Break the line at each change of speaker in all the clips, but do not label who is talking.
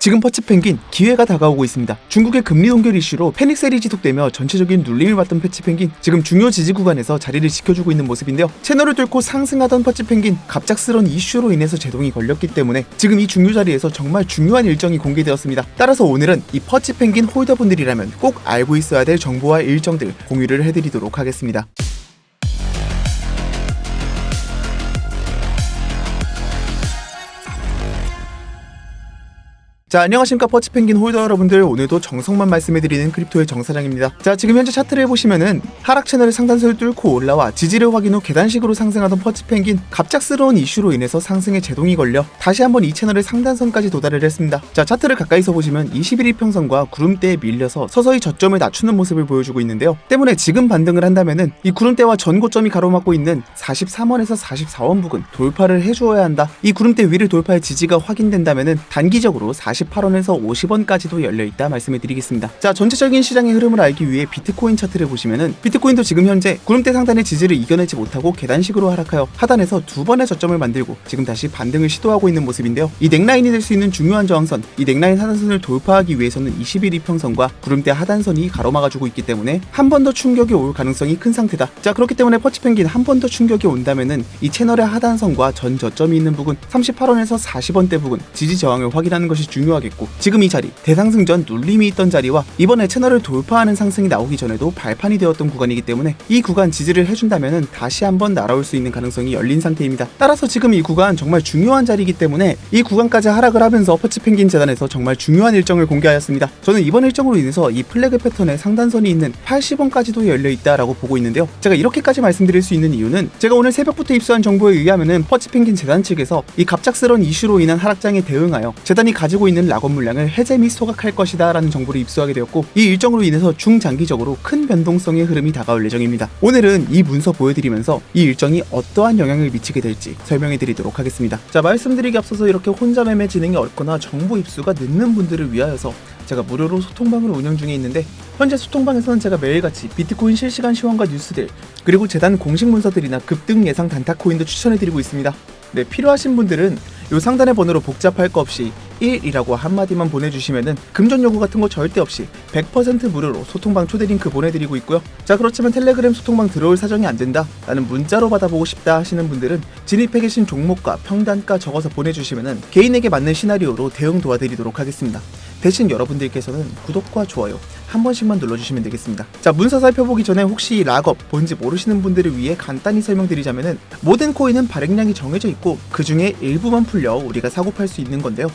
지금 퍼치펭귄 기회가 다가오고 있습니다. 중국의 금리 동결 이슈로 패닉셀이 지속되며 전체적인 눌림을 받던 패치펭귄 지금 중요 지지 구간에서 자리를 지켜주고 있는 모습인데요. 채널을 뚫고 상승하던 퍼치펭귄 갑작스런 이슈로 인해서 제동이 걸렸기 때문에 지금 이 중요 자리에서 정말 중요한 일정이 공개되었습니다. 따라서 오늘은 이 퍼치펭귄 홀더분들이라면 꼭 알고 있어야 될 정보와 일정들 공유를 해드리도록 하겠습니다. 자 안녕하십니까 퍼치펭귄 홀더 여러분들. 오늘도 정성만 말씀해드리는 크립토의 정사장입니다. 자 지금 현재 차트를 보시면은 하락 채널의 상단선을 뚫고 올라와 지지를 확인 후 계단식으로 상승하던 퍼치펭귄 갑작스러운 이슈로 인해서 상승에 제동이 걸려 다시 한번 이 채널의 상단선까지 도달을 했습니다. 자 차트를 가까이서 보시면 21일 평선과 구름대에 밀려서 서서히 저점을 낮추는 모습을 보여주고 있는데요. 때문에 지금 반등을 한다면은 이 구름대와 전고점이 가로막고 있는 43원에서 44원 부근 돌파를 해주어야 한다. 이 구름대 위를 돌파해 지지가 확인된다면은 단기적으로 48원에서 50원까지도 열려 있다 말씀을 드리겠습니다. 자, 전체적인 시장의 흐름을 알기 위해 비트코인 차트를 보시면은 비트코인도 지금 현재 구름대 상단의 지지를 이겨내지 못하고 계단식으로 하락하여 하단에서 두 번의 저점을 만들고 지금 다시 반등을 시도하고 있는 모습인데요. 이 넥라인이 될 수 있는 중요한 저항선, 이 넥라인 하단선을 돌파하기 위해서는 21 이평선과 구름대 하단선이 가로막아주고 있기 때문에 한 번 더 충격이 올 가능성이 큰 상태다. 자, 그렇기 때문에 퍼치펭귄 한 번 더 충격이 온다면은 이 채널의 하단선과 전 저점이 있는 부분 38원에서 40원대 부분 지지 저항을 확인하는 것이 중요 하겠고 지금 이 자리 대상승 전 눌림이 있던 자리와 이번에 채널을 돌파하는 상승이 나오기 전에도 발판이 되었던 구간이기 때문에 이 구간 지지를 해준다면은 다시 한번 날아올 수 있는 가능성이 열린 상태입니다. 따라서 지금 이 구간 정말 중요한 자리이기 때문에 이 구간까지 하락을 하면서 퍼치 펭귄 재단에서 정말 중요한 일정을 공개하였습니다. 저는 이번 일정으로 인해서 이 플래그 패턴의 상단선이 있는 80원까지도 열려 있다라고 보고 있는데요. 제가 이렇게까지 말씀드릴 수 있는 이유는 제가 오늘 새벽부터 입수한 정보에 의하면은 퍼치 펭귄 재단 측에서 이 갑작스런 이슈로 인한 하락장에 대응하여 재단이 가지고 있는 락업 물량을 해제 및 소각할 것이다 라는 정보를 입수하게 되었고 이 일정으로 인해서 중장기적으로 큰 변동성의 흐름이 다가올 예정입니다. 오늘은 이 문서 보여드리면서 이 일정이 어떠한 영향을 미치게 될지 설명해 드리도록 하겠습니다. 자 말씀드리기 앞서서 이렇게 혼자 매매 진행이 어렵거나 정보 입수가 늦는 분들을 위하여서 제가 무료로 소통방을 운영 중에 있는데 현재 소통방에서는 제가 매일같이 비트코인 실시간 시황과 뉴스들 그리고 재단 공식 문서들이나 급등 예상 단타 코인도 추천해드리고 있습니다. 네 필요하신 분들은 요 상단의 번호로 복잡할 거 없이 1이라고 한마디만 보내주시면은 금전 요구 같은 거 절대 없이 100% 무료로 소통방 초대 링크 보내드리고 있고요. 자 그렇지만 텔레그램 소통방 들어올 사정이 안 된다. 나는 문자로 받아보고 싶다 하시는 분들은 진입해 계신 종목과 평단가 적어서 보내주시면은 개인에게 맞는 시나리오로 대응 도와드리도록 하겠습니다. 대신 여러분들께서는 구독과 좋아요 한 번씩만 눌러주시면 되겠습니다. 자 문서 살펴보기 전에 혹시 락업 뭔지 모르시는 분들을 위해 간단히 설명드리자면은 모든 코인은 발행량이 정해져 있고 그 중에 일부만 풀려 우리가 사고 팔 수 있는 건데요.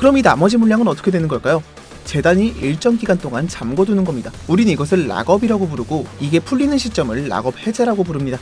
그럼 이 나머지 물량은 어떻게 되는 걸까요? 재단이 일정 기간 동안 잠궈두는 겁니다. 우린 이것을 락업이라고 부르고 이게 풀리는 시점을 락업 해제라고 부릅니다.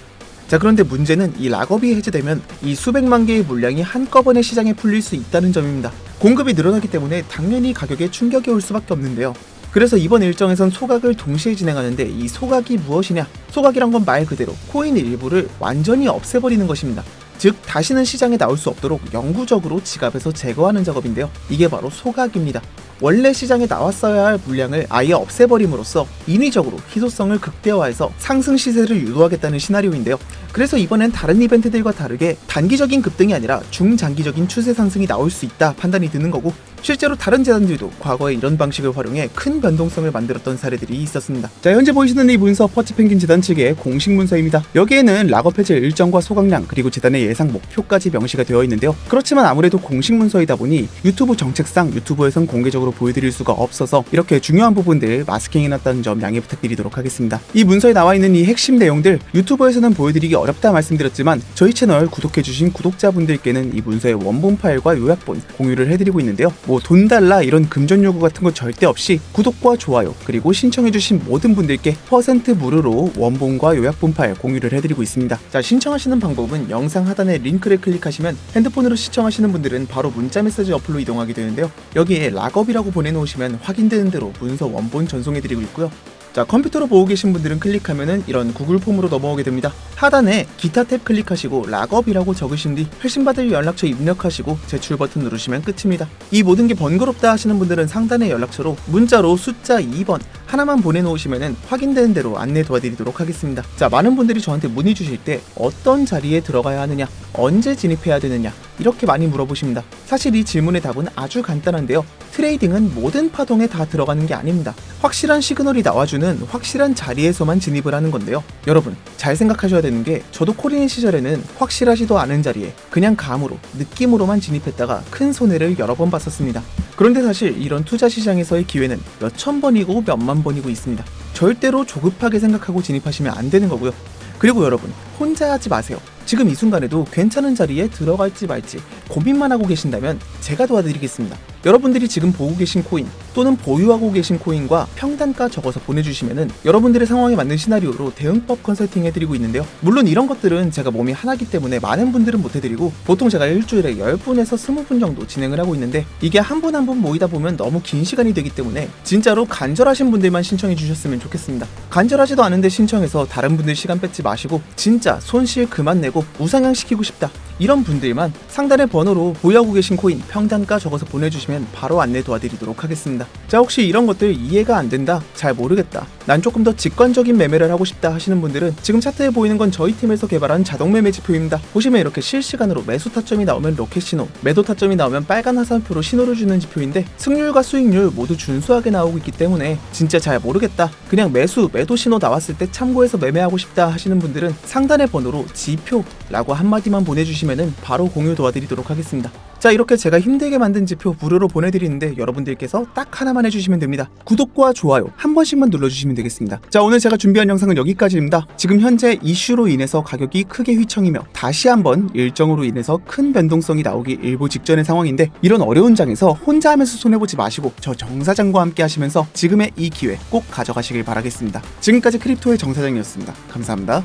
자 그런데 문제는 이 락업이 해제되면 이 수백만 개의 물량이 한꺼번에 시장에 풀릴 수 있다는 점입니다. 공급이 늘어나기 때문에 당연히 가격에 충격이 올 수밖에 없는데요. 그래서 이번 일정에선 소각을 동시에 진행하는데 이 소각이 무엇이냐? 소각이란 건 말 그대로 코인 일부를 완전히 없애버리는 것입니다. 즉 다시는 시장에 나올 수 없도록 영구적으로 지갑에서 제거하는 작업인데요. 이게 바로 소각입니다. 원래 시장에 나왔어야 할 물량을 아예 없애버림으로써 인위적으로 희소성을 극대화해서 상승 시세를 유도하겠다는 시나리오인데요. 그래서 이번엔 다른 이벤트들과 다르게 단기적인 급등이 아니라 중장기적인 추세 상승이 나올 수 있다 판단이 드는 거고 실제로 다른 재단들도 과거에 이런 방식을 활용해 큰 변동성을 만들었던 사례들이 있었습니다. 자 현재 보이시는 이 문서 퍼치펭귄 재단 측의 공식 문서입니다. 여기에는 락업 해제 일정과 소각량 그리고 재단의 예상 목표까지 명시가 되어 있는데요. 그렇지만 아무래도 공식 문서이다 보니 유튜브 정책상 유튜브에선 공개적으로 보여드릴 수가 없어서 이렇게 중요한 부분들 마스킹해놨다는 점 양해 부탁드리도록 하겠습니다. 이 문서에 나와 있는 이 핵심 내용들 유튜브에서는 보여드리기 어렵다 말씀드렸지만 저희 채널 구독해주신 구독자분들께는 이 문서의 원본 파일과 요약본 공유를 해드리고 있는데요. 뭐 돈 달라 이런 금전 요구 같은 거 절대 없이 구독과 좋아요 그리고 신청해주신 모든 분들께 퍼센트 무료로 원본과 요약본 파일 공유를 해드리고 있습니다. 자 신청하시는 방법은 영상 하단에 링크를 클릭하시면 핸드폰으로 시청하시는 분들은 바로 문자 메시지 어플로 이동하게 되는데요. 여기에 락업이라고 보내놓으시면 확인되는 대로 문서 원본 전송해드리고 있고요. 자 컴퓨터로 보고 계신 분들은 클릭하면은 이런 구글 폼으로 넘어오게 됩니다. 하단에 기타 탭 클릭하시고 락업이라고 적으신 뒤 회신받을 연락처 입력하시고 제출 버튼 누르시면 끝입니다. 이 모든 게 번거롭다 하시는 분들은 상단의 연락처로 문자로 숫자 2번 하나만 보내놓으시면은 확인되는 대로 안내 도와드리도록 하겠습니다. 자 많은 분들이 저한테 문의 주실 때 어떤 자리에 들어가야 하느냐, 언제 진입해야 되느냐 이렇게 많이 물어보십니다. 사실 이 질문의 답은 아주 간단한데요. 트레이딩은 모든 파동에 다 들어가는 게 아닙니다. 확실한 시그널이 나와주는 확실한 자리에서만 진입을 하는 건데요. 여러분, 잘 생각하셔야 되는 게 저도 코리인 시절에는 확실하지도 않은 자리에 그냥 감으로, 느낌으로만 진입했다가 큰 손해를 여러 번 봤었습니다. 그런데 사실 이런 투자 시장에서의 기회는 몇천 번이고 몇만 번이고 있습니다. 절대로 조급하게 생각하고 진입하시면 안 되는 거고요. 그리고 여러분, 혼자 하지 마세요. 지금 이 순간에도 괜찮은 자리에 들어갈지 말지 고민만 하고 계신다면 제가 도와드리겠습니다. 여러분들이 지금 보고 계신 코인 또는 보유하고 계신 코인과 평단가 적어서 보내주시면은 여러분들의 상황에 맞는 시나리오로 대응법 컨설팅 해드리고 있는데요. 물론 이런 것들은 제가 몸이 하나기 때문에 많은 분들은 못 해드리고 보통 제가 일주일에 10분에서 20분 정도 진행을 하고 있는데 이게 한분 한 분 모이다 보면 너무 긴 시간이 되기 때문에 진짜로 간절하신 분들만 신청해 주셨으면 좋겠습니다. 간절하지도 않은데 신청해서 다른 분들 시간 뺏지 마시고 진짜 손실 그만 내고 우상향시키고 싶다. 이런 분들만 상단의 번호로 보유하고 계신 코인 평단가 적어서 보내주시면 바로 안내 도와드리도록 하겠습니다. 자 혹시 이런 것들 이해가 안 된다, 잘 모르겠다, 난 조금 더 직관적인 매매를 하고 싶다 하시는 분들은 지금 차트에 보이는 건 저희 팀에서 개발한 자동 매매 지표입니다. 보시면 이렇게 실시간으로 매수 타점이 나오면 로켓 신호, 매도 타점이 나오면 빨간 화살표로 신호를 주는 지표인데 승률과 수익률 모두 준수하게 나오고 있기 때문에 진짜 잘 모르겠다, 그냥 매수, 매도 신호 나왔을 때 참고해서 매매하고 싶다 하시는 분들은 상단의 번호로 지표라고 한마디만 보내주시면 바로 공유 도와드리도록 하겠습니다. 자 이렇게 제가 힘들게 만든 지표 무료로 보내드리는데 여러분들께서 딱 하나만 해주시면 됩니다. 구독과 좋아요 한 번씩만 눌러주시면 되겠습니다. 자 오늘 제가 준비한 영상은 여기까지입니다. 지금 현재 이슈로 인해서 가격이 크게 휘청이며 다시 한번 일정으로 인해서 큰 변동성이 나오기 일보 직전의 상황인데 이런 어려운 장에서 혼자 하면서 손해보지 마시고 저 정사장과 함께 하시면서 지금의 이 기회 꼭 가져가시길 바라겠습니다. 지금까지 크립토의 정사장이었습니다. 감사합니다.